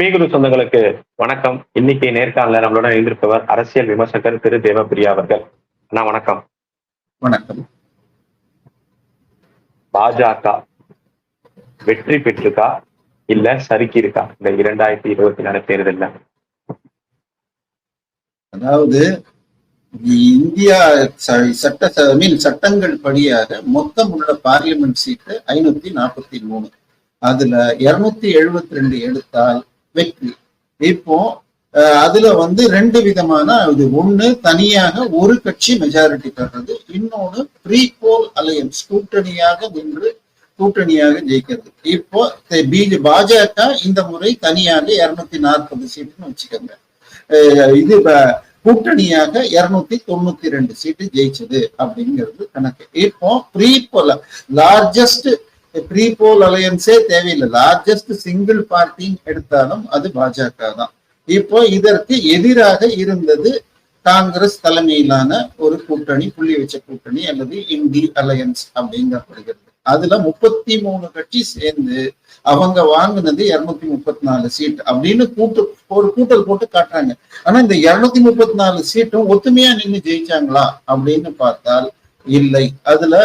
பீகுரு சொந்தங்களுக்கு வணக்கம். இன்னைக்கு நேர்காணல நம்மளோட இருந்திருப்பவர் அரசியல் விமர்சகர் திரு தேவபிரியா அவர்கள். அண்ணா வணக்கம். வணக்கம். பாஜக வெற்றி பெற்றிருக்கா? இல்ல சறுக்கி இருக்கா இந்த இரண்டாயிரத்தி இருபத்தி நாலு தேர்தல்ல. அதாவது இந்தியா சட்ட மீன் சட்டங்கள் படியாக மொத்தம் உள்ள பார்லிமெண்ட் சீட்டு ஐநூத்தி நாற்பத்தி மூணு. அதுல இருநூத்தி எழுபத்தி ரெண்டு எடுத்தால் வெற்றி. இப்போ அதுல வந்து ரெண்டு விதமான இது. ஒண்ணு தனியாக ஒரு கட்சி மெஜாரிட்டி தர்றது இன்னொன்னு ப்ரீபோல் அலையன்ஸ் கூட்டணியாக நின்று கூட்டணியாக ஜெயிக்கிறது. இப்போ பிஜே பாஜக இந்த முறை தனியாக இருநூத்தி நாற்பது சீட்டுன்னு வச்சுக்கோங்க. இது கூட்டணியாக இருநூத்தி தொண்ணூத்தி ரெண்டு சீட்டு ஜெயிச்சது அப்படிங்கிறது கணக்கு. இப்போ pre poll largest pre poll அலையன்ஸே தேவையில்லை. லார்ஜஸ்ட் சிங்கிள் பார்ட்டின்னு எடுத்தாலும் அது பாஜக தான். இப்போ இதற்கு எதிராக இருந்தது காங்கிரஸ் தலைமையிலான ஒரு கூட்டணி புள்ளி வச்ச கூட்டணி அல்லது இந்தி அலையன்ஸ் அப்படிங்கப்படுகிறது. அதுல முப்பத்தி மூணு கட்சி சேர்ந்து அவங்க வாங்கினது இருநூத்தி முப்பத்தி நாலு சீட் அப்படின்னு கூட்டு ஒரு கூட்டல் போட்டு காட்டுறாங்க. ஆனா இந்த இருநூத்தி முப்பத்தி நாலு சீட்டும் ஒத்துமையா நின்று ஜெயிச்சாங்களா அப்படின்னு பார்த்தால் இல்லை. அதுல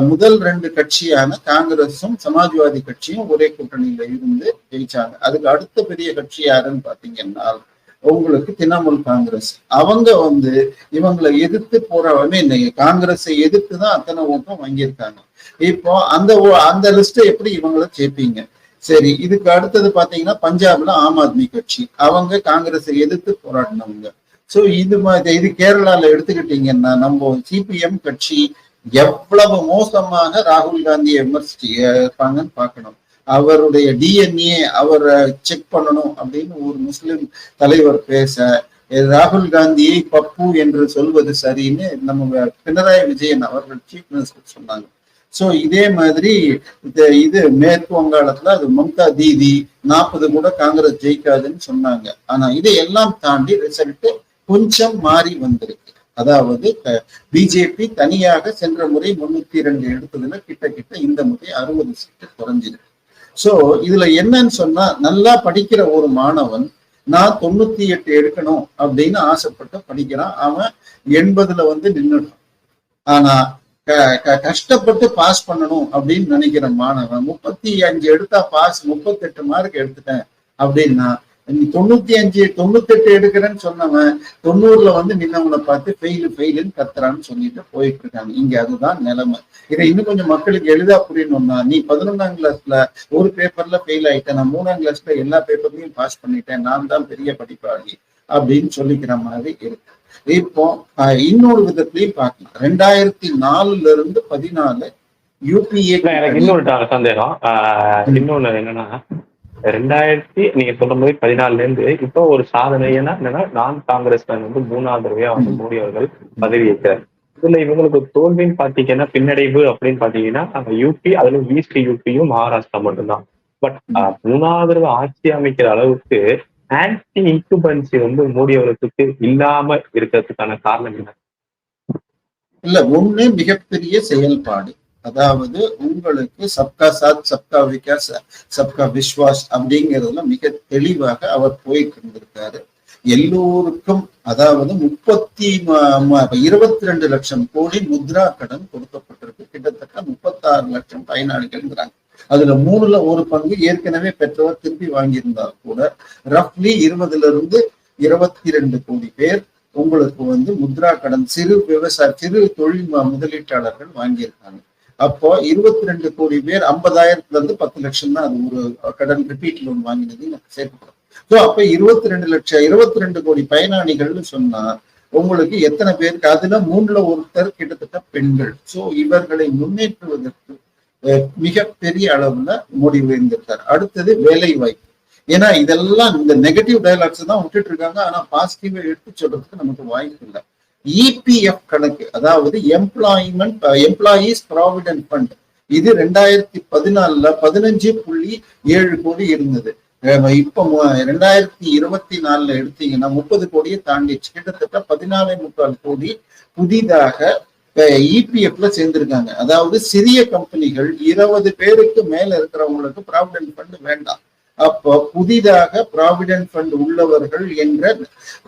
முதல் ரெண்டு கட்சியான காங்கிரஸும் சமாஜ்வாதி கட்சியும் ஒரே கூட்டணியில இருந்து ஜெயிச்சாங்க. அதுக்கு அடுத்த பெரிய கட்சி யாருன்னு பாத்தீங்கன்னா உங்களுக்கு திரிணாமுல் காங்கிரஸ். அவங்க வந்து இவங்களை எதிர்த்து போராடவே இன்னைக்கு காங்கிரஸை எதிர்த்து தான் அத்தனை ஓட்டம் வாங்கியிருக்காங்க. இப்போ அந்த ஓ- அந்த லிஸ்ட்டை எப்படி இவங்களை சேர்ப்பீங்க சரி இதுக்கு அடுத்தது பாத்தீங்கன்னா பஞ்சாப்ல ஆம் ஆத்மி கட்சி. அவங்க காங்கிரஸை எதிர்த்து போராடினவங்க. சோ இது மாதிரி இது கேரளால எடுத்துக்கிட்டீங்கன்னா நம்ம சிபிஎம் கட்சி எவ்வளவு மோசமாக ராகுல் காந்தியை விமர்சிச்சு இருப்பாங்கன்னு பார்க்கணும். அவருடைய டிஎன்ஏ அவரை செக் பண்ணணும் அப்படின்னு ஒரு முஸ்லிம் தலைவர் பேச ராகுல் காந்தியை பப்பு என்று சொல்வது சரின்னு நம்ம பினராயி விஜயன் அவர்கள் சீஃப் மினிஸ்டர் சொன்னாங்க. சோ இதே மாதிரி இது இது மேற்கு வங்காளத்துல அது மம்தா தீதி நாற்பது கூட காங்கிரஸ் ஜெயிக்காதுன்னு சொன்னாங்க. ஆனா இதை எல்லாம் தாண்டி ரிசல்ட் கொஞ்சம் மாறி வந்திருக்கு. அதாவது பிஜேபி தனியாக சென்ற முறை முன்னூத்தி ரெண்டு எடுத்ததுல கிட்ட கிட்ட இந்த முறை அறுபது சீட்டு குறைஞ்சிருக்கு. சோ இதுல என்னன்னு சொன்னா நல்லா படிக்கிற ஒரு மாணவன் நான் தொண்ணூத்தி எட்டு எடுக்கணும் அப்படின்னு ஆசைப்பட்டு படிக்கிறான். அவன் எண்பதுல வந்து நின்றுடும் ஆனா க- கஷ்டப்பட்டு பாஸ் பண்ணணும் அப்படின்னு நினைக்கிற மாணவன் முப்பத்தி அஞ்சு எடுத்தா பாஸ் முப்பத்தெட்டு மார்க் எடுத்துட்டேன் அப்படின்னா நீ தொண்ணூத்தி அஞ்சு தொண்ணூத்தெட்டு எடுக்கிறேன்னு சொன்னவன் தொண்ணூறுல வந்து நின்னவனை பார்த்து ஃபெயிலு ஃபெயிலுன்னு கத்துறான்னு சொல்லிட்டு போயிட்டு இருக்காங்க. இங்க அதுதான் நிலைமை. இதை இன்னும் கொஞ்சம் மக்களுக்கு எளிதா புரியணும்னா நீ பதினொன்னாம் கிளாஸ்ல ஒரு பேப்பர்ல ஃபெயில் ஆயிட்டேன் நான் மூணாம் கிளாஸ்ல எல்லா பேப்பர்லயும் பாஸ் பண்ணிட்டேன் நான் தான் பெரிய படிப்பாளி அப்படின்னு சொல்லிக்கிற மாதிரி இருக்கு. இப்போ இன்னொரு விதத்திலையும் பார்க்கலாம். ரெண்டாயிரத்தி நாலுல இருந்து பதினாலு யூபிஏ எனக்கு இன்னொரு சந்தேகம். இன்னொன்னு என்னன்னா ரெண்டாயிரத்தி நீங்க சொல்ற மாதிரி பதினாலுல இருந்து இப்போ ஒரு சாதனை ஏன்னா என்னன்னா நான் காங்கிரஸ் வந்து மூணாவது தடவையா வந்து மோடி அவர்கள் பதவி ஏற்கிறார் இதுல இவங்களுக்கு தோல்வின்னு பாத்தீங்கன்னா பின்னடைவு அப்படின்னு பாத்தீங்கன்னா யூபி அதுல ஈஸ்ட் யூபியும் மகாராஷ்டிரா மட்டும்தான். பட் மூணாவது தடவை ஆட்சி அமைக்கிற அளவுக்கு ஆன்டி இன்குபன்சி வந்து மோடி அவர்களுக்கு இல்லாம இருக்கிறதுக்கான காரணம் என்ன? இல்ல ஒண்ணு மிகப்பெரிய செயல்பாடு. அதாவது உங்களுக்கு சப்கா சாத் சப்கா விகாஸ் சப்கா விஸ்வாஸ் அப்படிங்கிறதுல மிக தெளிவாக அவர் போயிட்டு இருந்திருக்காரு எல்லோருக்கும் அதாவது முப்பத்தி இருபத்தி ரெண்டு லட்சம் கோடி முத்ரா கடன் கொடுக்கப்பட்டிருக்கு. கிட்டத்தட்ட முப்பத்தாறு லட்சம் பயனாளிகள்ங்கிறாங்க. அதுல மூணுல ஒரு பங்கு ஏற்கனவே பெற்றவர் திருப்பி வாங்கியிருந்தால் கூட. ரஃப்லி இருபதுல இருந்து இருபத்தி ரெண்டு கோடி பேர் உங்களுக்கு வந்து முத்ரா கடன் சிறு விவசாய சிறு தொழில் முதலீட்டாளர்கள் வாங்கியிருக்காங்க. அப்போ இருபத்தி ரெண்டு கோடி பேர் ஐம்பதாயிரத்துல இருந்து பத்து லட்சம் தான் அது ஒரு கடன் ரிப்பீட் லோன் வாங்கினது எனக்கு சேர்க்கப்படும். ஸோ அப்ப இருபத்தி ரெண்டு லட்சம் இருபத்தி ரெண்டு கோடி பயனாளிகள்னு சொன்னா உங்களுக்கு எத்தனை பேருக்கு? அதுல மூணுல ஒருத்தர் கிட்டத்தட்ட பெண்கள். சோ இவர்களை முன்னேற்றுவதற்கு மிக மிகப்பெரிய அளவுல முடிவு உயர்ந்திருக்கார் அடுத்தது வேலை வாய்ப்பு ஏன்னா இதெல்லாம் இந்த நெகட்டிவ் டயலாக்ஸ் தான் விட்டுட்டு இருக்காங்க. ஆனா பாசிட்டிவா எடுத்து சொல்றதுக்கு நமக்கு வாய்ப்பு இல்லை. இபிஎஃப் கணக்கு அதாவது எம்ப்ளாய்மெண்ட் எம்ப்ளாயீஸ் ப்ராவிடென்ட் ஃபண்ட் இது ரெண்டாயிரத்தி பதினாலுல பதினஞ்சு புள்ளி ஏழு கோடி இருந்தது. இப்ப ரெண்டாயிரத்தி இருபத்தி நாலுல எடுத்தீங்கன்னா முப்பது கோடியை தாண்டிச்சு கிட்டத்தட்ட பதினாலே முக்கால் கோடி புதிதாக இபிஎஃப்ல சேர்ந்திருக்காங்க. அதாவது சிறிய கம்பெனிகள் இருபது பேருக்கு மேல இருக்கிறவங்களுக்கு ப்ராவிடென்ட் ஃபண்ட் வேண்டாம். அப்போ புதிதாக ப்ராவிடன்ட் ஃபண்ட் உள்ளவர்கள் என்ற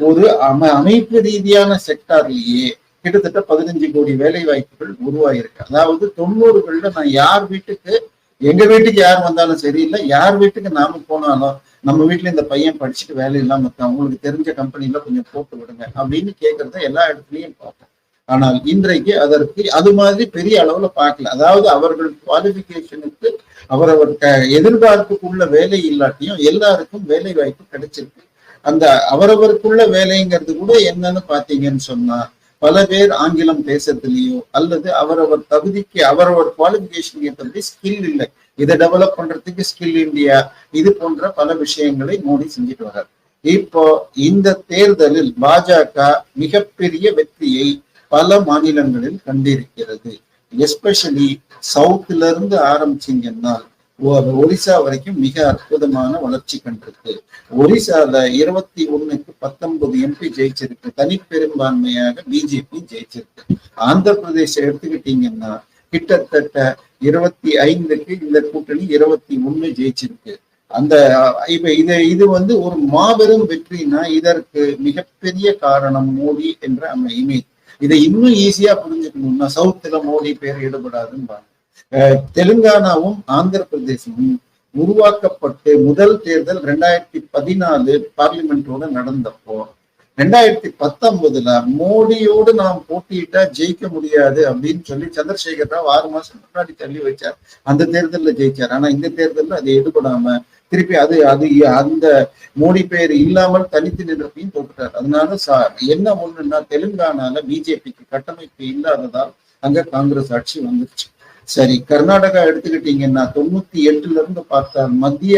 ஒரு அம அமைப்பு ரீதியான செக்டார்லயே கிட்டத்தட்ட பதினஞ்சு கோடி வேலை வாய்ப்புகள் உருவாயிருக்கு. அதாவது தொண்ணூறுகள்ல நான் யார் வீட்டுக்கு எங்க வீட்டுக்கு யார் வந்தாலும் சரியில்லை யார் வீட்டுக்கு நாம போனாலும் நம்ம வீட்டுல இந்த பையன் படிச்சுட்டு வேலை இல்லாம இருக்கான் உங்களுக்கு தெரிஞ்ச கம்பெனில கொஞ்சம் போட்டு விடுங்க அப்படின்னு கேட்கறத எல்லா இடத்துலயும் பார்ப்போம். ஆனால் இன்றைக்கு அதற்கு அது மாதிரி பெரிய அளவுல பார்க்கல. அதாவது அவர்கள் குவாலிபிகேஷனுக்கு அவரவர் க- எதிர்பார்ப்புக்குள்ள வேலை இல்லாட்டியும் எல்லாருக்கும் வேலை வாய்ப்பு கிடைச்சிருக்கு. அந்த அவரவருக்குள்ள வேலைங்கிறது கூட என்னன்னு பாத்தீங்கன்னு சொன்னா பல பேர் ஆங்கிலம் பேசுறதுலயோ அல்லது அவரவர் தகுதிக்கு அவரவர் குவாலிபிகேஷன் ஏற்றபடி ஸ்கில் இல்லை. இதை டெவலப் பண்றதுக்கு ஸ்கில் இந்தியா இது போன்ற பல விஷயங்களை மோடி செஞ்சுட்டு வர்றார். இப்போ இந்த தேர்தலில் பாஜக மிகப்பெரிய வெற்றியை பல மாநிலங்களில் கண்டிருக்கிறது. எஸ்பெஷலி சவுத்ல இருந்து ஆரம்பிச்சீங்கன்னா ஒரிசா வரைக்கும் மிக அற்புதமான வளர்ச்சி கண்டிருக்கு. ஒரிசால இருபத்தி ஒண்ணுக்கு பத்தொன்பது எம்பி ஜெயிச்சிருக்கு. தனிப்பெரும்பான்மையாக பிஜேபி ஜெயிச்சிருக்கு. ஆந்திர பிரதேச எடுத்துக்கிட்டீங்கன்னா கிட்டத்தட்ட இருபத்தி ஐந்துக்கு இந்த கூட்டணி இருபத்தி ஒண்ணு ஜெயிச்சிருக்கு. அந்த இப்ப இது இது வந்து ஒரு மாபெரும் வெற்றினா இதற்கு மிகப்பெரிய காரணம் மோடி என்ற அந்த இமேஜ். இதை இன்னும் ஈஸியா புரிஞ்சுக்கணும்னா சவுத்துல மோடி பேர் ஈடுபடாதுன்னு தெலுங்கானாவும் ஆந்திர பிரதேசமும் உருவாக்கப்பட்டு முதல் தேர்தல் ரெண்டாயிரத்தி பதினாலு பார்லிமெண்டோட நடந்தப்போ ரெண்டாயிரத்தி பத்தொன்பதுல மோடியோடு நாம் போட்டியிட்டா ஜெயிக்க முடியாது அப்படின்னு சொல்லி சந்திரசேகர் ராவ் ஆறு மாசம் முன்னாடி தள்ளி வச்சார். அந்த தேர்தல்ல ஜெயிச்சார். ஆனா இந்த தேர்தல்ல அது ஈடுபடாம திருப்பி அது அது அந்த மோடி பேர் இல்லாமல் தனித்து நின்றப்பையும் தோற்றுட்டார். அதனால என்ன ஒண்ணுன்னா தெலுங்கானால பிஜேபிக்கு கட்டமைப்பு இல்லாததால் அங்க காங்கிரஸ் ஆட்சி வந்துருச்சு. சரி கர்நாடகா எடுத்துக்கிட்டீங்கன்னா தொண்ணூத்தி எட்டுல இருந்து பார்த்தால் மத்திய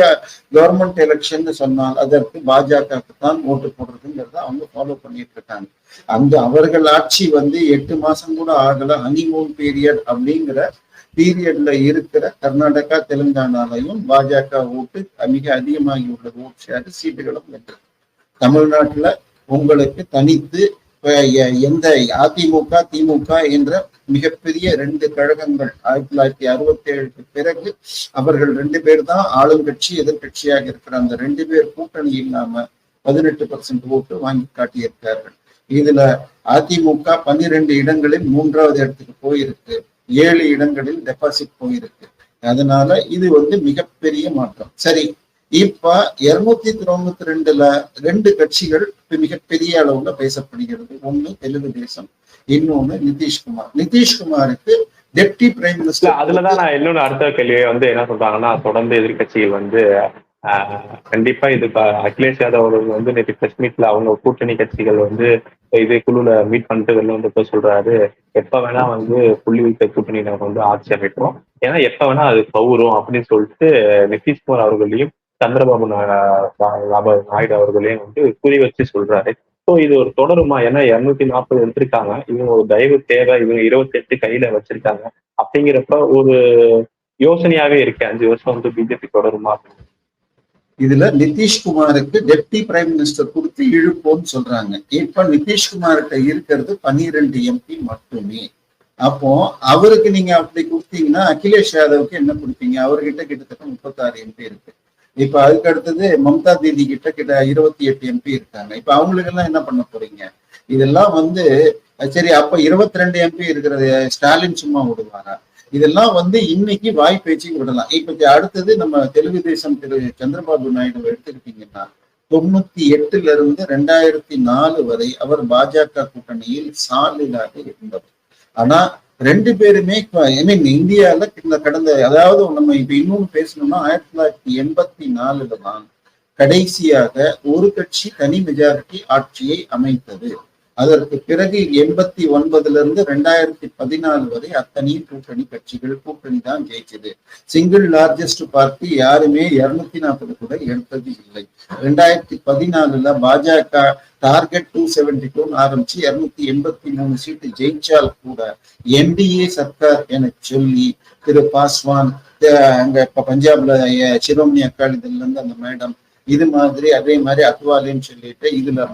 கவர்மெண்ட் எலெக்ஷன் சொன்னால் அதற்கு பாஜகவுக்கு தான் ஓட்டு போடுறதுங்கிறத அவங்க ஃபாலோ பண்ணிட்டு இருக்காங்க. அந்த அவர்கள் ஆட்சி வந்து எட்டு மாசம் கூட ஆகல ஹனிமூன் பீரியட் அப்படிங்கிற பீரியட்ல இருக்கிற கர்நாடகா தெலுங்கானாலையும் பாஜக ஓட்டு மிக அதிகமாகி உள்ள ஓட் ஷேர் சீட்டுகளும் வென்றது. தமிழ்நாட்டுல உங்களுக்கு தனித்து எ- எந்த அதிமுக திமுக என்ற மிகப்பெரிய ரெண்டு கழகங்கள் ஆயிரத்தி தொள்ளாயிரத்தி அறுபத்தி ஏழுக்கு பிறகு அவர்கள் ரெண்டு பேர் தான் ஆளுங்கட்சி எதிர்க்கட்சியாக இருக்கிற அந்த ரெண்டு பேர் கூட்டணி இல்லாம பதினெட்டு பர்சன்ட் ஓட்டு வாங்கி காட்டியிருக்கார்கள். இதுல அதிமுக பன்னிரெண்டு இடங்களில் மூன்றாவது இடத்துக்கு போயிருக்கு. ஏழு இடங்களில் டெபாசிட் போயிருக்கு. அதனால இது வந்து மிகப்பெரிய மாற்றம். சரி இப்ப இருநூத்தி தொண்ணூத்தி ரெண்டுல ரெண்டு கட்சிகள் இப்ப மிகப்பெரிய அளவுல பேசப்படுகிறது. ஒண்ணு தெலுங்கு தேசம் இன்னொன்னு நிதிஷ்குமார். நிதிஷ்குமாருக்கு டெப்டி பிரைம் மினிஸ்டர் அதுலதான் நான் இன்னொன்னு அடுத்த கேள்வியை வந்து என்ன சொல்றாங்கன்னா தொடர்ந்து எதிர்கட்சிகள் வந்து கண்டிப்பா இது அகிலேஷ் யாதவ் அவர்கள் வந்து நேற்று பிரஸ் மீட்ல அவங்க கூட்டணி கட்சிகள் வந்து இது குழுல மீட் பண்ணிட்டு வெளில வந்து போய் சொல்றாரு. எப்ப வேணா வந்து புள்ளி வைத்த கூட்டணி நம்ம வந்து ஆட்சி அமைக்கிறோம் ஏன்னா எப்ப வேணா அது பவுரும் அப்படின்னு சொல்லிட்டு நிதிஷ்குமார் அவர்களையும் சந்திரபாபு நாயுடு அவர்களையும் வந்து குறி வச்சு சொல்றாரு. ஸோ இது ஒரு தொடருமா? ஏன்னா இருநூத்தி நாற்பது எடுத்திருக்காங்க இவங்க ஒரு தயவு தேவை இவங்க இருபத்தி எட்டு கையில வச்சிருக்காங்க. அப்படிங்கிறப்ப ஒரு யோசனையாவே இருக்கு அஞ்சு வருஷம் வந்து பிஜேபி தொடருமா இதுல நிதிஷ்குமாருக்கு டெப்டி பிரைம் மினிஸ்டர் கொடுத்து இழுப்போம்னு சொல்றாங்க. இப்ப நிதிஷ்குமார்கிட்ட இருக்கிறது பன்னிரெண்டு எம்பி மட்டுமே. அப்போ அவருக்கு நீங்க அப்படி கொடுத்தீங்கன்னா அகிலேஷ் யாதவுக்கு என்ன கொடுப்பீங்க? அவர்கிட்ட கிட்டத்தட்ட முப்பத்தாறு எம்பி இருக்கு. இப்ப அதுக்கு அடுத்தது மம்தா தீதி கிட்ட கிட்ட இருபத்தி எட்டு எம்பி இருக்காங்க. இப்ப அவங்களுக்கு எல்லாம் என்ன பண்ண போறீங்க? இதெல்லாம் வந்து சரி அப்ப இருபத்தி ரெண்டு எம்பி இருக்கிறது ஸ்டாலின் சும்மா விடுவாரா? இதெல்லாம் வந்து இன்னைக்கு வாய் பேச்சுக்கு விடலாம். இப்ப அடுத்தது நம்ம தெலுங்கு தேசம் திரு சந்திரபாபு நாயுடு எடுத்துக்கிட்டீங்கன்னா தொண்ணூத்தி எட்டுல இருந்து ரெண்டாயிரத்தி நாலு வரை அவர் பாஜக கூட்டணியில் சாலிலாக இருந்தவர். ஆனா ரெண்டு பேருமே ஐ மீன் இந்தியால கடந்த அதாவது நம்ம இப்ப இன்னொன்னு பேசணும்னா ஆயிரத்தி தொள்ளாயிரத்தி எண்பத்தி நாலுல தான் கடைசியாக ஒரு கட்சி தனி மெஜாரிட்டி ஆட்சியை அமைத்தது. அதற்கு பிறகு எண்பத்தி ஒன்பதுல இருந்து ரெண்டாயிரத்தி பதினாலு வரை அத்தனையும் கூட்டணி கட்சிகள் கூட்டணி தான் ஜெயிச்சது சிங்கிள் லார்ஜஸ்ட் பார்ட்டி யாருமே இருநூத்தி நாற்பது கூட எடுத்தது இல்லை. ரெண்டாயிரத்தி பதினாலுல பாஜக டார்கெட் டூ செவன்டி டூன்னு ஆரம்பிச்சு இருநூத்தி எண்பத்தி மூணு சீட்டு ஜெயிச்சால் கூட என்டிஏ சர்க்கார் என சொல்லி திரு பாஸ்வான் அங்க இப்ப பஞ்சாப்ல சிரோமணி அக்காலிதல்ல இருந்து அந்த மேடம் இது மாதிரி அதே மாதிரி அத்வாலின்னு சொல்லிட்டு இதுல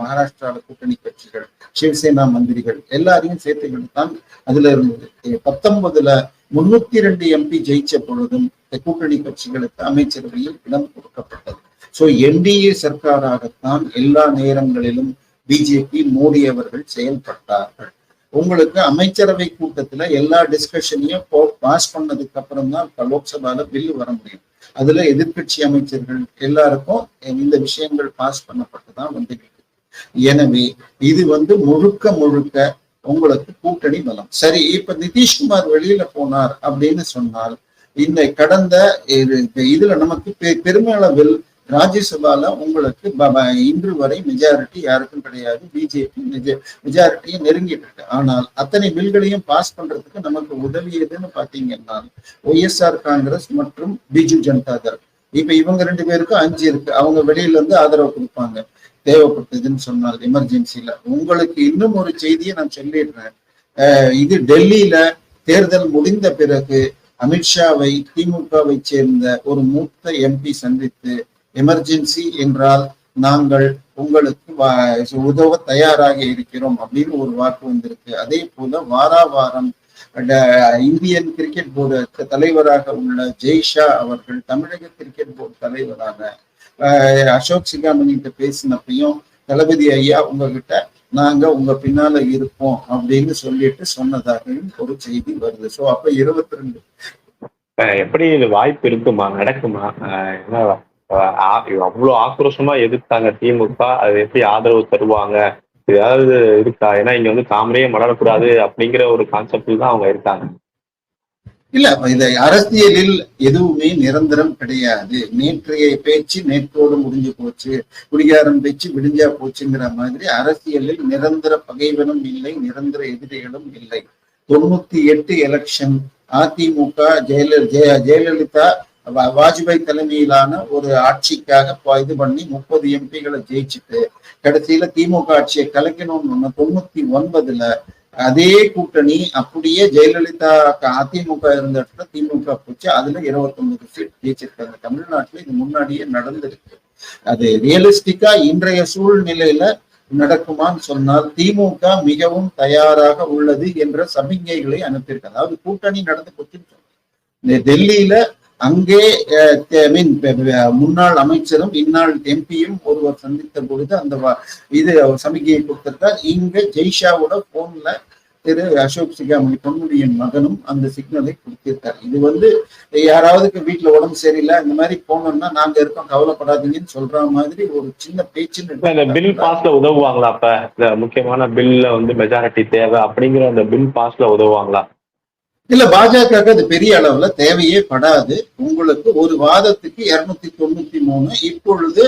மகாராஷ்டிரால கூட்டணி கட்சிகள் சிவசேனா மந்திரிகள் எல்லாரையும் சேர்த்துக்கிட்டு தான் அதுல இருந்தது. பத்தொன்பதுல முன்னூத்தி ரெண்டு எம்பி ஜெயிச்ச பொழுதும் இந்த கூட்டணி கட்சிகளுக்கு அமைச்சரவையில் இடம் கொடுக்கப்பட்டது. சோ என்டிஏ சர்க்காராகத்தான் எல்லா நேரங்களிலும் பிஜேபி மோடி அவர்கள் செயல்பட்டார்கள். உங்களுக்கு அமைச்சரவை கூட்டத்துல எல்லா டிஸ்கஷனையும் பாஸ் பண்ணதுக்கு அப்புறம் தான் லோக்சபால பில்லு வர முடியும். அதுல எதிர்க்கட்சி அமைச்சர்கள் எல்லாருக்கும் இந்த விஷயங்கள் பாஸ் பண்ணப்பட்டுதான் வந்து எனவே இது வந்து முழுக்க முழுக்க உங்களுக்கு கூட்டணி பலம். சரி இப்ப நிதிஷ்குமார் வெளியில போனார் அப்படின்னு சொன்னால் இந்த கடந்த இது- இதுல நமக்கு பெ- பெருமளவில் ராஜ்யசபால உங்களுக்கு இன்று வரை மெஜாரிட்டி யாருக்கும் கிடையாது. பிஜேபி மெஜாரிட்டியை நெருங்கிட்டு இருக்கு ஆனால் அத்தனை பில்களையும் பாஸ் பண்றதுக்கு நமக்கு உதவியதுன்னு பாத்தீங்கன்னா ஒய்எஸ்ஆர் காங்கிரஸ் மற்றும் பிஜு ஜனதா தள் இப்ப இவங்க ரெண்டு பேருக்கும் அஞ்சு இருக்கு. அவங்க வெளியில இருந்து ஆதரவு கொடுப்பாங்க. தேவைப்பட்டதுன்னு சொன்னால் எமர்ஜென்சில உங்களுக்கு இன்னும் ஒரு செய்தியை நான் சொல்லிடுறேன். இது டெல்லியில தேர்தல் முடிந்த பிறகு அமித்ஷாவை திமுகவை சேர்ந்த ஒரு மூத்த எம்பி சந்தித்து எமர்ஜென்சி என்றால் நாங்கள் உங்களுக்கு உதவ தயாராக இருக்கிறோம் அப்படின்னு ஒரு வாக்கு வந்திருக்கு. அதே போல வாரா வாரம் இந்தியன் கிரிக்கெட் போர்டு தலைவராக உள்ள ஜெய்ஷா அவர்கள் தமிழக கிரிக்கெட் போர்டு தலைவராக அஹ், அசோக் சிகாமணி கிட்ட பேசினப்பையும் தளபதி ஐயா உங்ககிட்ட நாங்க உங்க பின்னால இருப்போம் அப்படின்னு சொல்லிட்டு சொன்னதாகவும் ஒரு செய்தி வருது. சோ அப்ப இருபத்தி ரெண்டு. அஹ் எப்படி இது வாய்ப்பு இருக்குமா? நடக்குமா? அஹ் அவ்வளவு ஆக்ரோஷமா எதிர்த்தாங்க திமுக. அது எப்படி ஆதரவு தருவாங்க? ஏதாவது இருக்கா? ஏன்னா இங்க வந்து தாமரையே மலரக்கூடாது அப்படிங்கிற ஒரு கான்செப்ட்ல தான் அவங்க இருக்காங்க. இல்ல இந்த அரசியலில் எதுவுமே நிரந்தரம் கிடையாது. நேற்றைய பேச்சு நேற்றோடு முடிஞ்சு போச்சு. குடிகாரம் பேச்சு விடிஞ்சா போச்சுங்கிற மாதிரி அரசியலில் நிரந்தர பகைவனும் இல்லை நிரந்தர எதிரிகளும் இல்லை. தொண்ணூத்தி எட்டு எலெக்ஷன் அதிமுக ஜெயல ஜெயலலிதா வாஜ்பாய் தலைமையிலான ஒரு ஆட்சிக்காக இது பண்ணி முப்பது எம்பிகளை ஜெயிச்சுட்டு கடைசியில திமுக ஆட்சியை கலைக்கணும்னு ஒண்ணு தொண்ணூத்தி ஒன்பதுல அதே கூட்டணி அப்படியே ஜெயலலிதா அதிமுக இருந்த இடத்துல திமுக போச்சு. அதுல 29 சீட் ஜெயிச்சிருக்காங்க தமிழ்நாட்டுல இது முன்னாடியே நடந்திருக்கு. அது ரியலிஸ்டிக்கா இன்றைய சூழ்நிலையில நடக்குமான்னு சொன்னால் திமுக மிகவும் தயாராக உள்ளது என்ற சமிகைகளை அனுப்பியிருக்கு. அதாவது கூட்டணி நடந்து போச்சுன்னு இந்த டெல்லியில அங்கே மீன் முன்னாள் அமைச்சரும் இந்நாள் எம்பியும் ஒருவர் சந்தித்த பொழுது அந்த இது அவர் சமிக்கையை கொடுத்திருக்கார் இங்க ஜெய்ஷாவோட போன்ல திரு அசோக் சிகாமணி பொன்முடியின் மகனும் அந்த சிக்னலை கொடுத்திருக்கார் இது வந்து யாராவதுக்கு வீட்டுல உடம்பு சரியில்லை இந்த மாதிரி போனோம்னா நாங்க இருக்கோம் கவலைப்படாதீங்கன்னு சொல்ற மாதிரி ஒரு சின்ன பேச்சுன்னு பில் பாஸ்ல உதவுவாங்களா அப்ப? முக்கியமான பில்ல வந்து மெஜாரிட்டி தேவை அப்படிங்கிற அந்த பில் பாஸ்ல உதவுவாங்களா? இல்ல பாஜக அது பெரிய அளவுல தேவையே படாது. உங்களுக்கு ஒரு வாதத்துக்கு இருநூத்தி தொண்ணூத்தி மூணு இப்பொழுது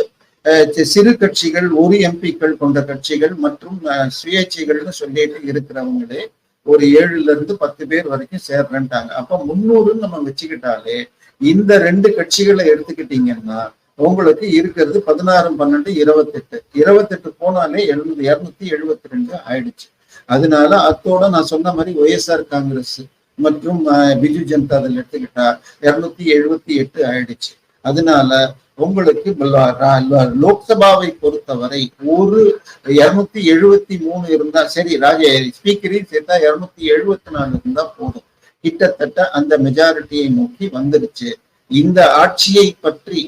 சிறு கட்சிகள் ஒரு எம்பிக்கள் கொண்ட கட்சிகள் மற்றும் சுயேட்சைகள்னு சொல்லிட்டு இருக்கிறவங்களே ஒரு ஏழுல இருந்து பத்து பேர் வரைக்கும் சேர்றேன்ட்டாங்க. அப்ப முன்னூறுன்னு நம்ம வச்சுக்கிட்டாலே இந்த ரெண்டு கட்சிகளை எடுத்துக்கிட்டீங்கன்னா உங்களுக்கு இருக்கிறது பதினாறு பன்னெண்டு இருபத்தெட்டு. இருபத்தெட்டு போனாலே எழுநூத்தி இருநூத்தி எழுபத்தி ரெண்டு ஆயிடுச்சு. அதனால அத்தோட நான் சொன்ன மாதிரி ஒய்எஸ்ஆர் காங்கிரஸ் மற்றும் பிஜு ஜனதா தள் எடுத்துக்கிட்டா இருநூத்தி எழுபத்தி எட்டு ஆயிடுச்சு. அதனால உங்களுக்கு லோக்சபாவை பொறுத்தவரை ஒரு இருநூத்தி எழுபத்தி மூணு இருந்தா சரி ராஜ ஸ்பீக்கரையும் சேர்த்தா இருநூத்தி எழுபத்தி நாலு இருந்தா போதும். கிட்டத்தட்ட அந்த மெஜாரிட்டியை நோக்கி வந்துருச்சு இந்த ஆட்சியை பற்றி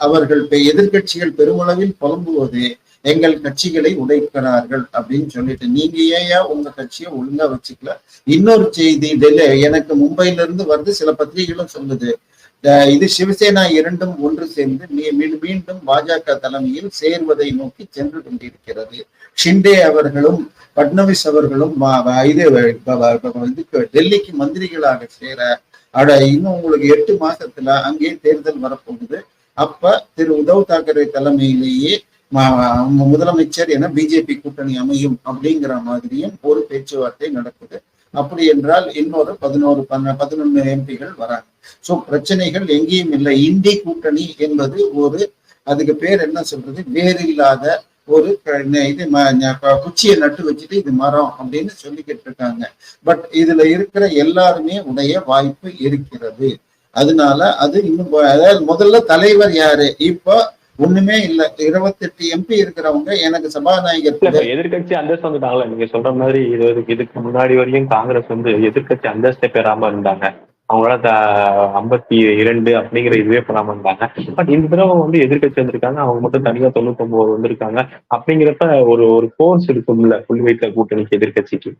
அவர்கள் எதிர்கட்சிகள் எதிர்க்கட்சிகள் பெருமளவில் புலம்புவது எங்கள் கட்சிகளை உடைக்கிறார்கள் அப்படின்னு சொல்லிட்டு நீங்க ஏயா உங்க கட்சியை ஒழுங்கா வச்சுக்கல? இன்னொரு செய்தி டெல்லி எனக்கு மும்பையில இருந்து வருது சில பத்திரிகைகளும் சொல்லுது. இது சிவசேனா இரண்டும் ஒன்று சேர்ந்து மீண்டும் பாஜக தலைமையில் சேர்வதை நோக்கி சென்று கொண்டிருக்கிறது. ஷிண்டே அவர்களும் பட்னவிஸ் அவர்களும் இது டெல்லிக்கு மந்திரிகளாக சேர அட இன்னும் உங்களுக்கு எட்டு மாசத்துல அங்கே தேர்தல் வரப்போகுது. அப்ப திரு உத்தவ் தாக்கரே தலைமையிலேயே முதலமைச்சர் என பிஜேபி கூட்டணி அமையும் அப்படிங்கிற மாதிரியும் ஒரு பேச்சுவார்த்தை நடக்குது. அப்படி என்றால் இன்னொரு பதினோரு பதினொன்னு எம்பிகள் வராங்க. சோ பிரச்சனைகள் எங்கேயும் இல்லை. இந்தி கூட்டணி என்பது ஒரு அதுக்கு பேர் என்ன சொல்றது? வேறு இல்லாத ஒரு இது குச்சியை நட்டு வச்சுட்டு இது மரம் அப்படின்னு சொல்லிக்கிட்டு இருக்காங்க. பட் இதுல இருக்கிற எல்லாருமே உடைய வாய்ப்பு இருக்கிறது. அதனால அது இன்னும் அதாவது முதல்ல தலைவர் யாரு? இப்போ ஒண்ணுமே இல்ல. இருபத்தெட்டு எம்பி இருக்கிறவங்க எனக்கு சபாநாயகர் எதிர்கட்சி எதிர்க்கட்சி அந்தஸ்து வந்துட்டாங்களா நீங்க சொல்ற மாதிரி இது இதுக்கு முன்னாடி வரையும் காங்கிரஸ் வந்து எதிர்க்கட்சி அந்தஸ்தை பெறாம இருந்தாங்க. அவங்களால ஐம்பத்தி இரண்டு அப்படிங்கிற இதுவே பண்ணாம இருந்தாங்க. பட் இந்த தடவை வந்து எதிர்க்கட்சி வந்திருக்காங்க. அவங்க மட்டும் தனியா தொண்ணூத்தி ஒன்பது வந்திருக்காங்க. அப்படிங்கிறப்ப ஒரு ஒரு போர்ஸ் இருக்கும்ல புள்ளி வைத்த கூட்டணிக்கு எதிர்க்கட்சிக்கு.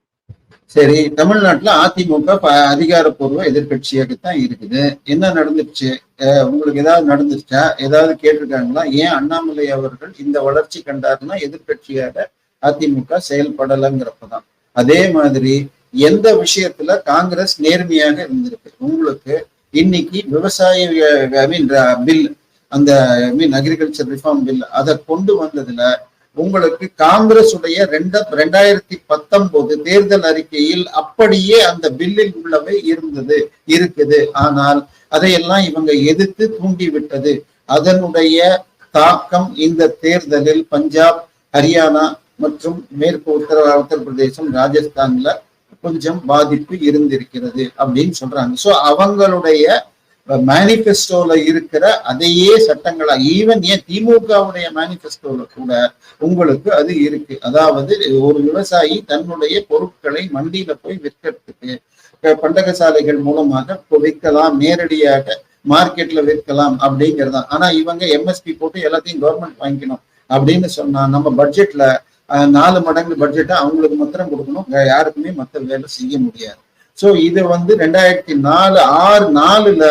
சரி தமிழ்நாட்டுல அதிமுக ப- அதிகாரப்பூர்வ எதிர்கட்சியாகத்தான் இருக்குது. என்ன நடந்துச்சு உங்களுக்கு ஏதாவது நடந்துச்சா ஏதாவது கேட்டிருக்காங்களா? ஏன் அண்ணாமலை அவர்கள் இந்த வளர்ச்சி கண்டாருன்னா எதிர்கட்சியாக அதிமுக செயல்படலைங்கிறப்பதான். அதே மாதிரி எந்த விஷயத்துல காங்கிரஸ் நேர்மையாக இருந்திருக்கு? உங்களுக்கு இன்னைக்கு விவசாய ஐ மீன் பில் அந்த I mean agriculture reform bill அதை கொண்டு வந்ததுல உங்களுக்கு காங்கிரஸ் உடைய ரெண்ட ரெண்டாயிரத்தி பத்தொன்பது தேர்தல் அறிக்கையில் அப்படியே அந்த பில்லில் உள்ளவை இருந்தது இருக்குது. ஆனால் அதையெல்லாம் இவங்க எதிர்த்து தூண்டிவிட்டது. அதனுடைய தாக்கம் இந்த தேர்தலில் பஞ்சாப் ஹரியானா மற்றும் மேற்கு உத்தர உத்தரப்பிரதேசம் ராஜஸ்தான்ல கொஞ்சம் பாதிப்பு இருந்திருக்கிறது அப்படின்னு சொல்றாங்க. சோ அவங்களுடைய மேனிபெஸ்டோல இருக்கிற அதையே சட்டங்களா ஈவன் ஏன் திமுகவுடைய மேனிபெஸ்டோல கூட உங்களுக்கு அது இருக்கு. அதாவது ஒரு விவசாயி தன்னுடைய பொருட்களை மண்டியில போய் விற்கிறதுக்கு பண்டகசாலைகள் மூலமாக இப்போ விற்கலாம் நேரடியாக மார்க்கெட்ல விற்கலாம் அப்படிங்கிறது. ஆனா இவங்க எம்எஸ்பி போட்டு எல்லாத்தையும் கவர்மெண்ட் வாங்கிக்கணும் அப்படின்னு சொன்னா நம்ம பட்ஜெட்ல நாலு மடங்கு பட்ஜெட்டை அவங்களுக்கு மாத்திரம் கொடுக்கணும். யாருக்குமே மற்ற வேலை செய்ய முடியாது. ஸோ இது வந்து ரெண்டாயிரத்தி நாலு ஆறு நாலுல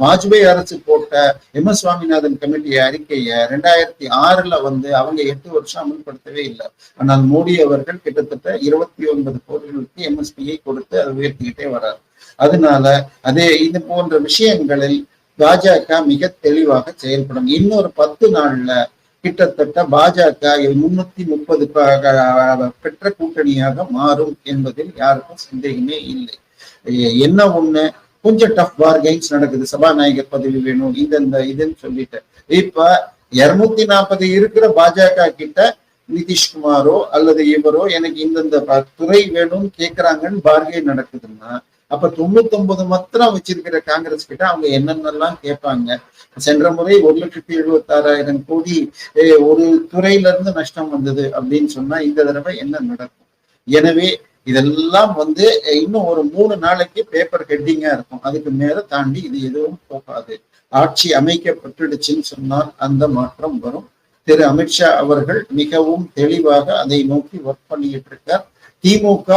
வாஜ்பாய் அரசு போட்ட எம் எஸ் சுவாமிநாதன் கமிட்டி அறிக்கையை ரெண்டாயிரத்தி ஆறுல வந்து அவங்க எட்டு வருஷம் அமல்படுத்தவே இல்லை. ஆனால் மோடி அவர்கள் கிட்டத்தட்ட இருபத்தி ஒன்பது கோடிகளுக்கு எம்எஸ்பியை கொடுத்து அதை உயர்த்திக்கிட்டே வர்றார் அதனால அதே இது போன்ற விஷயங்களில் பாஜக மிக தெளிவாக செயல்படும். இன்னொரு பத்து நாள்ல கிட்டத்தட்ட பாஜக முன்னூத்தி முப்பது பெற்ற கூட்டணியாக மாறும் என்பதில் யாருக்கும் சந்தேகமே இல்லை. என்ன ஒண்ணு? கொஞ்சம் டஃப் பார்கெயின்ஸ் நடக்குது. சபாநாயகர் பதவி வேணும் இந்த இந்த இதுன்னு சொல்லிட்டு. இப்ப இருநூத்தி நாற்பது இருக்கிற பாஜக கிட்ட நிதிஷ்குமாரோ அல்லது இவரோ எனக்கு இந்தந்த துறை வேணும்னு கேக்குறாங்கன்னு பார்கெயின் நடக்குதுன்னா அப்ப தொண்ணூத்தி ஒன்பது மாத்திரம் வச்சிருக்கிற காங்கிரஸ் கிட்ட அவங்க என்னென்னலாம் கேட்பாங்க? சென்ற முறை ஒரு லட்சத்தி எழுபத்தி ஆறாயிரம் கோடி ஒரு துறையில இருந்து நஷ்டம் வந்தது அப்படின்னு சொன்னா இந்த தடவை என்ன நடக்கும்? எனவே இதெல்லாம் வந்து இன்னும் ஒரு மூணு நாளைக்கு பேப்பர் ஹெட்டிங்கா இருக்கும். அதுக்கு மேல தாண்டி இது எதுவும் போகாது. ஆட்சி அமைக்கப்பட்டுடுச்சுன்னு சொன்னால் அந்த மாற்றம் வரும். திரு. அமித்ஷா அவர்கள் மிகவும் தெளிவாக அதை நோக்கி ஒர்க் பண்ணிட்டு இருக்கார் திமுக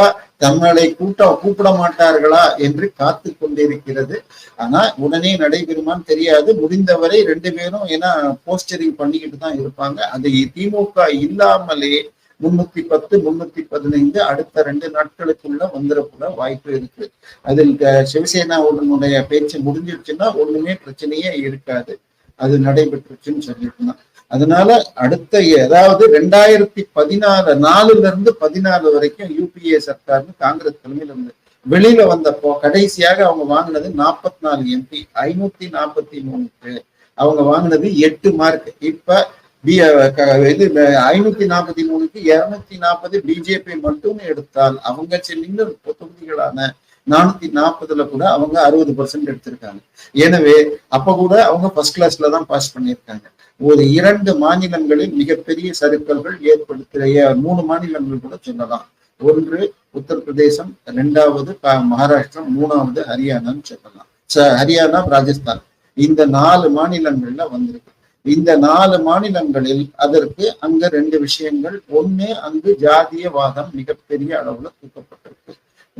தங்களை கூட்ட கூப்பிட மாட்டார்களா என்று காத்து கொண்டிருக்கிறது. ஆனா உடனே நடைபெறுமான்னு தெரியாது. முடிந்தவரை ரெண்டு பேரும் ஏன்னா போஸ்டரிங் பண்ணிக்கிட்டு தான் இருப்பாங்க. அது திமுக இல்லாமலே முன்னூத்தி பத்து முன்னூத்தி பதினைந்து அடுத்த ரெண்டு நாட்களுக்குள்ள வந்துடக்கூட வாய்ப்பு இருக்கு. அதில் சிவசேனா சிவசேனாவுடனுடைய பேச்சு முடிஞ்சிருச்சுன்னா ஒண்ணுமே பிரச்சனையே இருக்காது. அது நடைபெற்றுச்சுன்னு சொல்லிட்டு அதனால அடுத்த அதாவது ரெண்டாயிரத்தி பதினாலு நாலுல இருந்து பதினாலு வரைக்கும் யூபிஏ சர்க்கார்னு காங்கிரஸ் தலைமையில இருந்து வெளியில வந்தப்போ கடைசியாக அவங்க வாங்கினது நாற்பத்தி நாலு எம்பி ஐநூத்தி நாற்பத்தி மூணுக்கு அவங்க வாங்கினது எட்டு மார்க். இப்ப இது ஐநூத்தி நாற்பத்தி மூணுக்கு இருநூத்தி நாற்பது பிஜேபி மட்டும் எடுத்தால் அவங்க சென்னையில் தொகுதிகளான நானூத்தி நாற்பதுல கூட அவங்க அறுபது பர்சன்ட் எடுத்திருக்காங்க. எனவே அப்ப கூட அவங்க ஃபர்ஸ்ட் கிளாஸ்ல தான் பாஸ் பண்ணியிருக்காங்க. ஒரு இரண்டு மாநிலங்களில் மிகப்பெரிய சறுக்கல்கள் ஏற்படுத்திய மூணு மாநிலங்கள் கூட சொல்லலாம். ஒன்று உத்தரப்பிரதேசம் இரண்டாவது ப- மகாராஷ்டிரம் மூணாவது ஹரியானான்னு சொல்லலாம். ச- ஹரியானா ராஜஸ்தான். இந்த நாலு மாநிலங்கள்ல வந்திருக்கு. இந்த நாலு மாநிலங்களில் அதற்கு அங்க ரெண்டு விஷயங்கள். ஒண்ணு அங்கு ஜாதியவாதம் மிகப்பெரிய அளவுல தூக்கப்பட்டிருக்கு.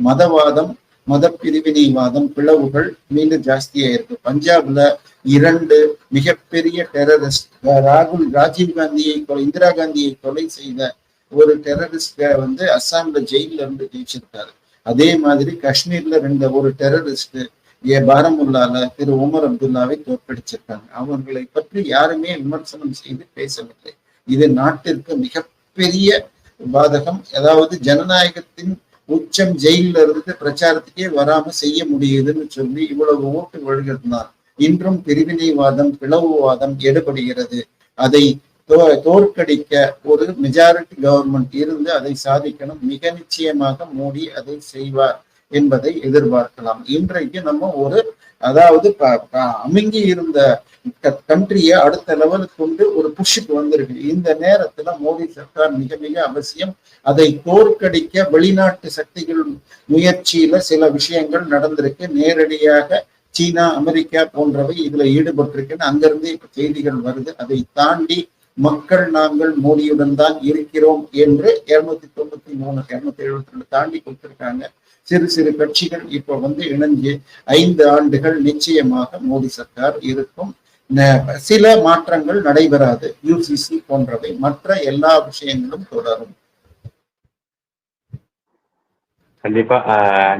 மதவாதம் மத பிரிவினைவாதம் பிளவுகள் மீண்டும் ஜாஸ்தியா இருக்கு. பஞ்சாப்ல இரண்டு மிகப்பெரிய டெரரிஸ்ட் ராகுல் ராஜீவ் காந்தியை கொலை இந்திரா காந்தியை கொலை செய்த ஒரு டெரரிஸ்ட வந்து அஸ்ஸாம்ல ஜெயில இருந்து ஜெயிச்சிருக்காரு. அதே மாதிரி காஷ்மீர்ல ரெண்டு ஒரு டெரரிஸ்ட் ஏ பாரமுல்லால திரு உமர் அப்துல்லாவை தோற்கடிச்சிருக்காங்க. அவர்களை பற்றி யாருமே விமர்சனம் செய்து பேசவில்லை. இது நாட்டிற்கு மிகப்பெரிய பாதகம். அதாவது ஜனநாயகத்தின் உச்சம் ஜெயில இருந்து பிரச்சாரத்துக்கே வராம செய்ய முடியுதுன்னு சொல்லி இவ்வளவு ஓட்டு விழுகிறதுனால் இன்றும் பிரிவினைவாதம் பிளவுவாதம் எடுபடுகிறது. அதை தோ- தோற்கடிக்க ஒரு மெஜாரிட்டி கவர்மெண்ட் இருந்து அதை சாதிக்கணும். மிக நிச்சயமாக மோடி அதை செய்வார். என்பதை எதிர்பார்க்கலாம். இன்றைக்கு நம்ம ஒரு அதாவது அமுங்கி இருந்த கண்ட்ரியை அடுத்த லெவலுக்கு கொண்டு ஒரு புஷுக்கு வந்திருக்கு. இந்த நேரத்துல மோடி சர்க்கார் மிக மிக அவசியம். அதை தோற்கடிக்க வெளிநாட்டு சக்திகள் முயற்சியில சில விஷயங்கள் நடந்திருக்கு. நேரடியாக சீனா அமெரிக்கா போன்றவை இதுல ஈடுபட்டிருக்குன்னு அங்கிருந்து இப்ப செய்திகள் வருது. அதை தாண்டி மக்கள் நாங்கள் மோடியுடன் தான் இருக்கிறோம் என்று இருநூத்தி தொண்ணூத்தி மூணு இருநூத்தி எழுபத்தி ரெண்டு தாண்டி கொடுத்திருக்காங்க. சிறு சிறு கட்சிகள் இப்ப வந்து இணைஞ்சு ஐந்து ஆண்டுகள் நிச்சயமாக மோடி சர்க்கார் இருக்கும். சில மாற்றங்கள் நடைபெறாது. யூசிசி போன்றவை. மற்ற எல்லா விஷயங்களும் தொடரும். கண்டிப்பா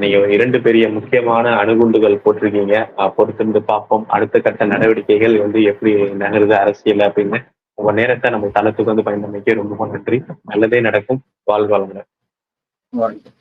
நீங்க இரண்டு பெரிய முக்கியமான அணுகுண்டுகள் போட்டிருக்கீங்க. பொறுத்திருந்து பார்ப்போம். அடுத்த கட்ட நடவடிக்கைகள் வந்து எப்படி நகருது அரசியல் அப்படின்னு. உங்க நேரத்தை நம்ம தளத்துக்கு வந்து பயந்தமைக்கு ரொம்ப நன்றி. நல்லதே நடக்கும். வாழ்வாளங்க வாழ்க்கை